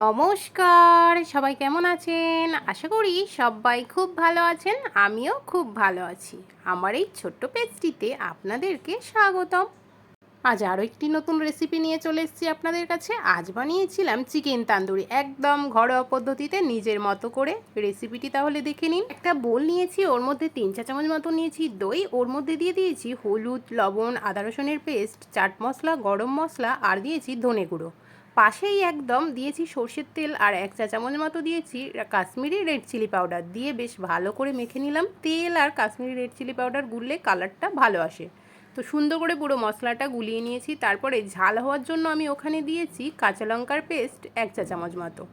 নমস্কার, সবাই কেমন আছেন? আশা করি সবাই খুব ভালো আছেন, আমিও খুব ভালো আছি। আমার এই ছোট্ট পেজটিতে আপনাদেরকে স্বাগতম। আজ আরও একটি নতুন রেসিপি নিয়ে চলে এসেছি আপনাদের কাছে। আজ বানিয়েছিলাম চিকেন তান্দুরি। একদম ঘরোয়া পদ্ধতিতে নিজের মতো করে রেসিপিটি তাহলে দেখে নিন। একটা বোল নিয়েছি, ওর মধ্যে তিন চা চামচ মতো নিয়েছি দই। ওর মধ্যে দিয়ে দিয়েছি হলুদ, লবণ, আদা রসুনের পেস্ট চাট মশলা, গরম মশলা আর দিয়েছি ধনে গুঁড়ো। পাশেই একদম দিয়েছি সর্ষের তেল আর এক চা চামচ মতো দিয়েছি কাশ্মীরি রেড চিলি পাউডার দিয়ে বেশ ভালো করে মেখে নিলাম। তেল আর কাশ্মীরি রেড চিলি পাউডার গুললে কালারটা ভালো আসে। তো সুন্দর করে পুরো মশলাটা গুলিয়ে নিয়েছি। তারপরে ঝাল হওয়ার জন্য আমি ওখানে দিয়েছি কাঁচা লঙ্কার পেস্ট এক চা চামচ মতো।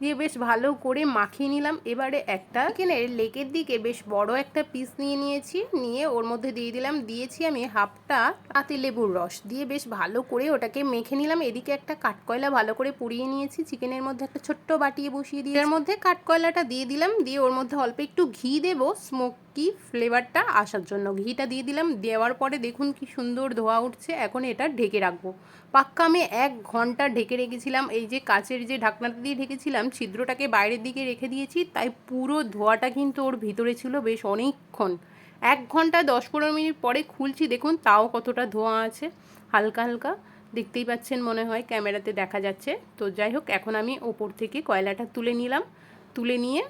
দিয়ে বেশ ভালো করে মাখিয়ে নিলাম। এবারে একটা চিকেনের লেকের দিকে বেশ বড় একটা পিস নিয়ে নিয়েছি। নিয়ে ওর মধ্যে দিয়ে দিলাম। দিয়েছি আমি হাফটা পাতি লেবুর রস। দিয়ে বেশ ভালো করে ওটাকে মেখে নিলাম। এদিকে একটা কাঠকয়লা ভালো করে পুড়িয়ে নিয়েছি। চিকেনের মধ্যে একটা ছোট্ট বাটিয়ে বসিয়ে দিয়ে এর মধ্যে কাঠকয়লাটা দিয়ে দিলাম। দিয়ে ওর মধ্যে অল্প একটু ঘি দেবো। স্মোকি ফ্লেভারটা আসার জন্য। ঘিটা দিয়ে দিলাম, দেওয়ার পরে দেখুন কি সুন্দর ধোয়া উঠছে, এখন এটা ঢেকে রাখব। পাক্কা আমি এক ঘণ্টা ঢেকে রেখেছিলাম, এই যে কাচের যে ঢাকনাটা দিয়ে ঢেকেছিলাম, ছিদ্রটাকে বাইরের দিকে রেখে দিয়েছি, তাই পুরো ধোয়াটা কিন্তু ওর ভিতরে ছিল বেশ অনেকক্ষণ। এক ঘণ্টা দশ পনেরো মিনিট পরে খুলছি, দেখুন তাও কতটা ধোঁয়া আছে, হালকা হালকা, দেখতেই পাচ্ছেন মনে হয় ক্যামেরাতে দেখা যাচ্ছে। তো যাই হোক, এখন আমি ওপর থেকে কয়লাটা তুলে নিলাম, তুলে নিয়ে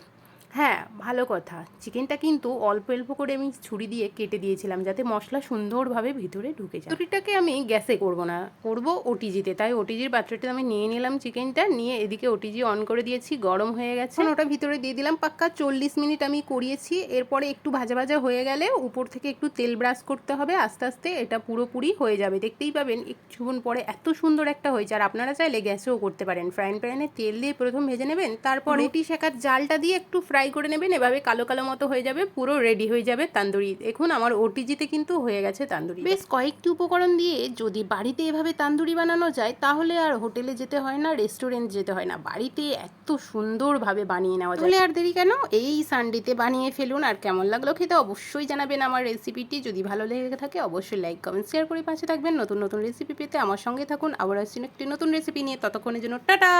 হ্যাঁ ভালো কথা। চিকেনটা কিন্তু অল্প অল্প করে আমি ছুরি দিয়ে কেটে দিয়েছিলাম যাতে মশলা সুন্দরভাবে ভিতরে ঢুকে যায়। ছুরিটাকে আমি গ্যাসে করব না, করব ওটিজিতে। তাই ওটিজির পাত্রটা আমি নিয়ে নিলাম চিকেনটা, নিয়ে এদিকে ওটিজি অন করে দিয়েছি, গরম হয়ে গেছে। ওটা ভিতরে দিয়ে দিলাম পাক্কা চল্লিশ মিনিট আমি করিয়েছি। এরপরে একটু ভাজা ভাজা হয়ে গেলে উপর থেকে একটু তেল ব্রাশ করতে হবে, আস্তে আস্তে এটা পুরোপুরি হয়ে যাবে। দেখতেই পাবেন, কিছুক্ষণ পরে এত সুন্দর একটা হয়েছে। আর আপনারা চাইলে গ্যাসেও করতে পারেন। ফ্রাইং প্যানে তেল দিয়ে প্রথম ভেজে নেবেন, তারপর রুটি শেখার জালটা দিয়ে একটু ফ্রাই ফ্রাই করে নেবেন এভাবে কালো কালো মতো হয়ে যাবে পুরো রেডি হয়ে যাবে তান্দুরি। দেখুন আমার ওটিজিতে কিন্তু হয়ে গেছে তান্দুরি। বেশ কয়েকটি উপকরণ দিয়ে যদি বাড়িতে এভাবে তান্দুরি বানানো যায় তাহলে আর হোটেলে যেতে হয় না রেস্টুরেন্ট যেতে হয় না। বাড়িতে এত সুন্দরভাবে বানিয়ে নেওয়া যায়। আর দেরি কেন? এই সানডেতে বানিয়ে ফেলুন আর কেমন লাগল খেতে অবশ্যই জানাবেন আমার রেসিপিটি যদি ভালো লেগে থাকে অবশ্যই লাইক কমেন্ট শেয়ার করে পাশে থাকবেন। নতুন নতুন রেসিপি পেতে আমার সঙ্গে থাকুন। আবার আসছি একটি নতুন রেসিপি নিয়ে। ততক্ষণের জন্য টাটা!